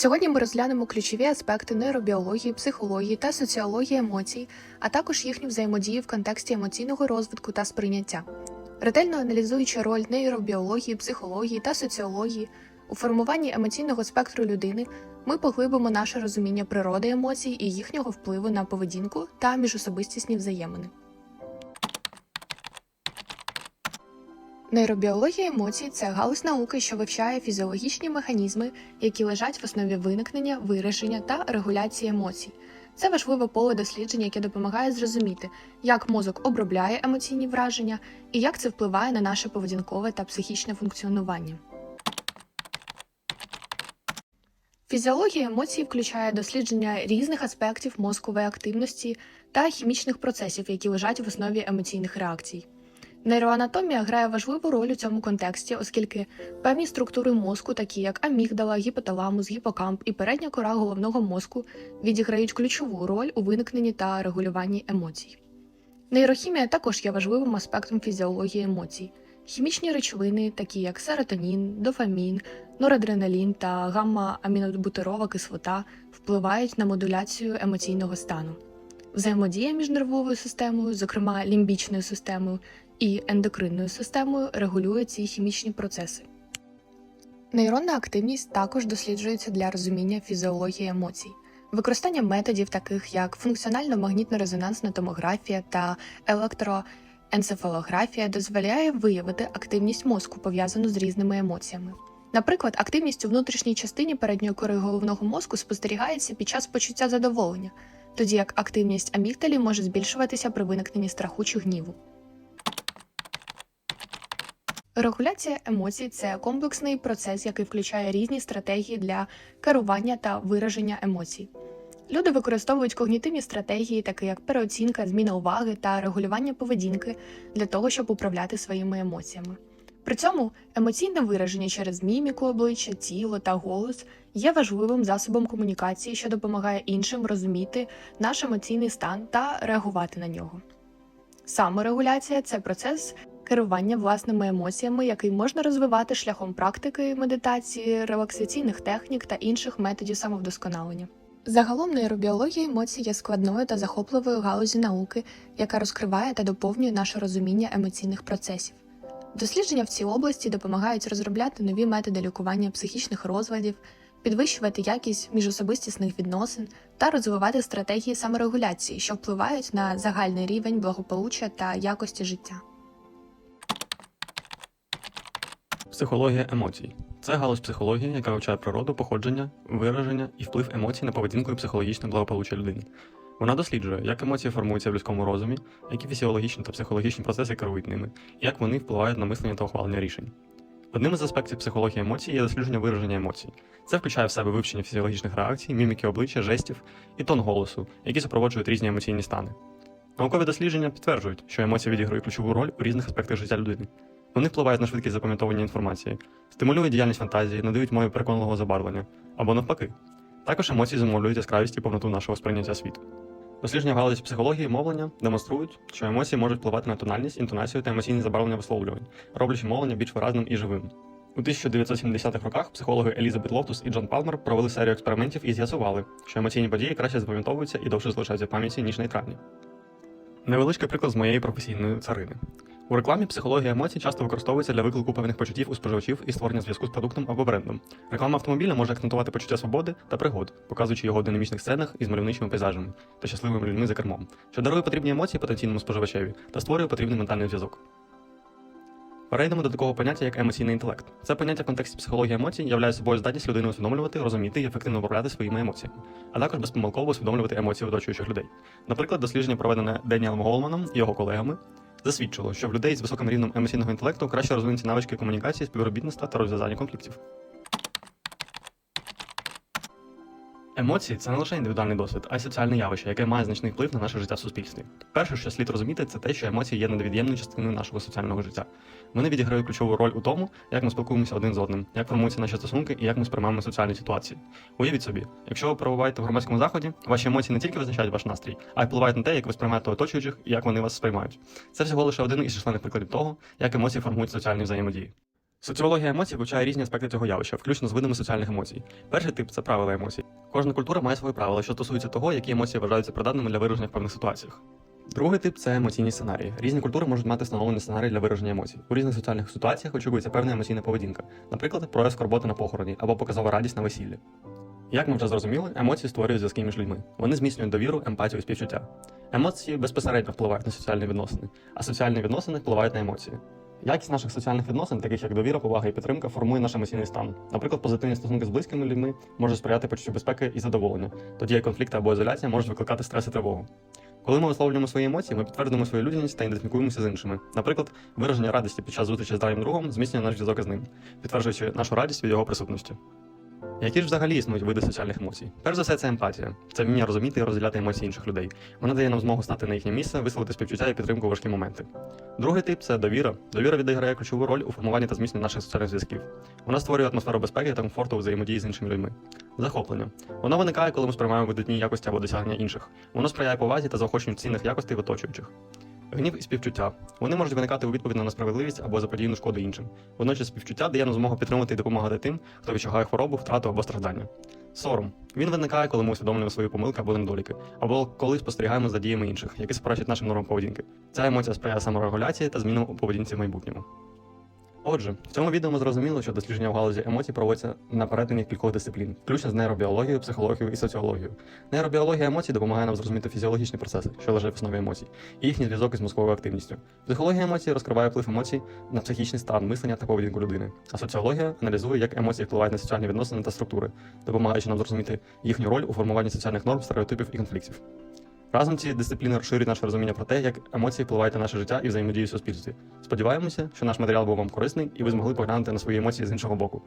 Сьогодні ми розглянемо ключові аспекти нейробіології, психології та соціології емоцій, а також їхню взаємодію в контексті емоційного розвитку та сприйняття. Ретельно аналізуючи роль нейробіології, психології та соціології у формуванні емоційного спектру людини, ми поглибимо наше розуміння природи емоцій і їхнього впливу на поведінку та міжособистісні взаємини. Нейробіологія емоцій це галузь науки, що вивчає фізіологічні механізми, які лежать в основі виникнення, вираження та регуляції емоцій. Це важливе поле дослідження, яке допомагає зрозуміти, як мозок обробляє емоційні враження і як це впливає на наше поведінкове та психічне функціонування. Фізіологія емоцій включає дослідження різних аспектів мозкової активності та хімічних процесів, які лежать в основі емоційних реакцій. Нейроанатомія грає важливу роль у цьому контексті, оскільки певні структури мозку, такі як амігдала, гіпоталамус, гіпокамп і передня кора головного мозку, відіграють ключову роль у виникненні та регулюванні емоцій. Нейрохімія також є важливим аспектом фізіології емоцій. Хімічні речовини, такі як серотонін, дофамін, норадреналін та гамма-амінобутирова кислота, впливають на модуляцію емоційного стану. Взаємодія між нервовою системою, зокрема лімбічною системою, і ендокринною системою регулює ці хімічні процеси. Нейронна активність також досліджується для розуміння фізіології емоцій. Використання методів, таких як функціонально-магнітно-резонансна томографія та електроенцефалографія, дозволяє виявити активність мозку, пов'язану з різними емоціями. Наприклад, активність у внутрішній частині передньої кори головного мозку спостерігається під час почуття задоволення, тоді як активність амігдалі може збільшуватися при виникненні страху чи гніву. Регуляція емоцій це комплексний процес, який включає різні стратегії для керування та вираження емоцій. Люди використовують когнітивні стратегії, такі як переоцінка, зміна уваги та регулювання поведінки для того, щоб управляти своїми емоціями. При цьому емоційне вираження через міміку обличчя, тіло та голос є важливим засобом комунікації, що допомагає іншим розуміти наш емоційний стан та реагувати на нього. Саморегуляція це процес керування власними емоціями, який можна розвивати шляхом практики, медитації, релаксаційних технік та інших методів самовдосконалення. Загалом нейробіологія емоцій є складною та захопливою галузі науки, яка розкриває та доповнює наше розуміння емоційних процесів. Дослідження в цій області допомагають розробляти нові методи лікування психічних розладів, підвищувати якість міжособистісних відносин та розвивати стратегії саморегуляції, що впливають на загальний рівень благополуччя та якості життя. Психологія емоцій це галузь психології, яка вивчає природу, походження, вираження і вплив емоцій на поведінку і психологічне благополуччя людини. Вона досліджує, як емоції формуються в людському розумі, які фізіологічні та психологічні процеси керують ними, і як вони впливають на мислення та ухвалення рішень. Одним із аспектів психології емоцій є дослідження вираження емоцій. Це включає в себе вивчення фізіологічних реакцій, міміки обличчя, жестів і тон голосу, які супроводжують різні емоційні стани. Наукові дослідження підтверджують, що емоції відіграють ключову роль у різних аспектах життя людини. Вони впливають на швидкість запам'ятовування інформації, стимулюють діяльність фантазії, надають мові переконливого забарвлення або навпаки. Також емоції зумовлюють яскравість і повноту нашого сприйняття світу. Дослідження в галузі психології і мовлення демонструють, що емоції можуть впливати на тональність, інтонацію та емоційне забарвлення висловлювань, роблячи мовлення більш виразним і живим. У 1970-х роках психологи Елізабет Лофтус і Джон Палмер провели серію експериментів і з'ясували, що емоційні події краще запам'ятовуються і довше залишаються в пам'яті, ніж нейтральні. Невеличкий приклад з моєї професійної царини. У рекламі психологія емоцій часто використовується для виклику певних почуттів у споживачів і створення зв'язку з продуктом або брендом. Реклама автомобіля може акцентувати почуття свободи та пригод, показуючи його в динамічних сценах із мальовничими пейзажами та щасливими людьми за кермом, що дарує потрібні емоції потенційному споживачеві та створює потрібний ментальний зв'язок. Перейдемо до такого поняття, як емоційний інтелект. Це поняття в контексті психології емоцій являє собою здатність людини усвідомлювати, розуміти і ефективно управляти своїми емоціями, а також безпомилково усвідомлювати емоції оточуючих людей. Наприклад, дослідження, проведене Деніелом Голманом і його колегами, засвідчило, що в людей з високим рівнем емоційного інтелекту краще розвинуті навички комунікації, співробітництва та розв'язання конфліктів. Емоції це не лише індивідуальний досвід, а й соціальне явище, яке має значний вплив на наше життя в суспільстві. Перше, що слід розуміти, це те, що емоції є невід'ємною частиною нашого соціального життя. Вони відіграють ключову роль у тому, як ми спілкуємося один з одним, як формуються наші стосунки і як ми сприймаємо соціальні ситуації. Уявіть собі, якщо ви перебуваєте в громадському заході, ваші емоції не тільки визначають ваш настрій, а й впливають на те, як ви сприймаєте оточуючих і як вони вас сприймають. Це всього лише один із численних прикладів того, як емоції формують соціальні взаємодії. Соціологія емоцій вивчає різні аспекти цього явища, включно з видами соціальних емоцій. Перший тип це правила емоцій. Кожна культура має свої правила, що стосуються того, які емоції вважаються придатними для вираження в певних ситуаціях. Другий тип це емоційні сценарії. Різні культури можуть мати встановлений сценарій для вираження емоцій. У різних соціальних ситуаціях очікується певна емоційна поведінка, наприклад, прояв скорботи на похороні або показова радість на весіллі. Як ми вже зрозуміли, емоції створюють зв'язки між людьми. Вони зміцнюють довіру, емпатію і співчуття. Емоції безпосередньо впливають на соціальні відносини, а соціальні відносини впливають на емоції. Якість наших соціальних відносин, таких як довіра, повага і підтримка, формує наш емоційний стан. Наприклад, позитивні стосунки з близькими людьми можуть сприяти почуттю безпеки і задоволення, тоді як конфлікти або ізоляція можуть викликати стрес і тривогу. Коли ми висловлюємо свої емоції, ми підтвердимо свою людяність та ідентифікуємося з іншими. Наприклад, вираження радості під час зустрічі з дальнім другом зміцнює наш зв'язок із ним, підтверджуючи нашу радість від його присутності. Які ж взагалі існують види соціальних емоцій? Перш за все, це емпатія. Це вміння розуміти і розділяти емоції інших людей. Вона дає нам змогу стати на їхнє місце, висловити співчуття і підтримку у важкі моменти. Другий тип це довіра. Довіра відіграє ключову роль у формуванні та зміцненні наших соціальних зв'язків. Вона створює атмосферу безпеки та комфорту взаємодії з іншими людьми. Захоплення. Воно виникає, коли ми сприймаємо видатні якості або досягнення інших. Воно сприяє повазі та заохоченню цінних якостей в оточуючих. Гнів і співчуття. Вони можуть виникати у відповідь на несправедливість або заподіяну шкоду іншим. Водночас співчуття дає нам змогу підтримати і допомагати тим, хто відчуває хворобу, втрату або страждання. Сором. Він виникає, коли ми усвідомлюємо свої помилки або недоліки, або коли спостерігаємо за діями інших, які суперечать нашим нормам поведінки. Ця емоція сприяє саморегуляції та змінам у поведінці в майбутньому. Отже, в цьому відео ми зрозуміли, що дослідження в галузі емоцій проводяться на перетині кількох дисциплін, включно з нейробіологією, психологією і соціологією. Нейробіологія емоцій допомагає нам зрозуміти фізіологічні процеси, що лежать в основі емоцій, і їхній зв'язок із мозковою активністю. Психологія емоцій розкриває вплив емоцій на психічний стан, мислення та поведінку людини. А соціологія аналізує, як емоції впливають на соціальні відносини та структури, допомагаючи нам зрозуміти їхню роль у формуванні соціальних норм, стереотипів і конфліктів. Разом ці дисципліни розширюють наше розуміння про те, як емоції впливають на наше життя і взаємодію в суспільстві. Сподіваємося, що наш матеріал був вам корисний і ви змогли поглянути на свої емоції з іншого боку.